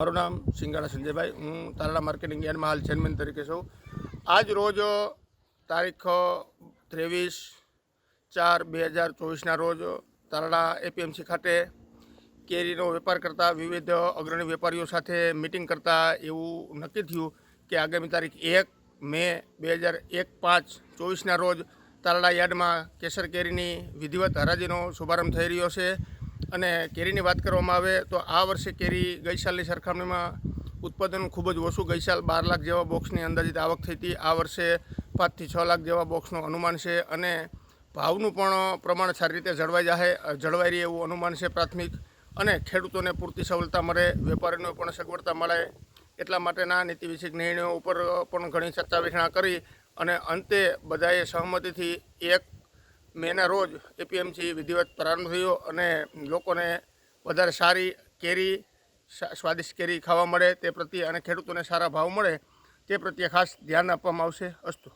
મારું નામ સિંગાળા સંજયભાઈ. હું તારડા માર્કેટિંગ યાર્ડમાં હાલ ચેરમેન તરીકે છું. આજ રોજ તારીખ ત્રેવીસ ચાર બે હજાર ચોવીસના રોજ તારડા એપીએમસી ખાતે કેરીનો વેપાર કરતા વિવિધ અગ્રણી વેપારીઓ સાથે મિટિંગ કરતા એવું નક્કી થયું કે આગામી તારીખ એક મે બે હજાર એક પાંચ ચોવીસના રોજ તારડા યાર્ડમાં કેસર કેરીની વિધિવત હરાજીનો શુભારંભ થઈ રહ્યો છે. અને કેરીની વાત કરવામાં આવે તો આ વર્ષે કેરી ગઈ સાલની સરખામણીમાં ઉત્પાદન ખૂબ જ ઓછું. ગઈ સાલ બાર લાખ જેવા બોક્સની અંદાજિત આવક થઈ હતી. આ વર્ષે પાંચથી છ લાખ જેવા બોક્સનું અનુમાન છે અને ભાવનું પણ પ્રમાણ સારી રીતે જળવાઈ જાય જળવાઈ રહે એવું અનુમાન છે પ્રાથમિક. અને ખેડૂતોને પૂરતી સવલતા મળે વેપારીને પણ સગવડતા મળે એટલા માટેના નીતિ વિષયક નિર્ણયો ઉપર પણ ઘણી ચર્ચા વિચારણા કરી અને અંતે બધાએ સહમતિથી એક મેના રોજ એપીએમસી વિધિવત પ્રારંભ થયો અને લોકોને વધારે સારી કેરી સ્વાદિષ્ટ કેરી ખાવા મળે તે પ્રત્યે અને ખેડૂતોને સારા ભાવ મળે તે પ્રત્યે ખાસ ધ્યાન આપવામાં આવશે. અસ્તુ.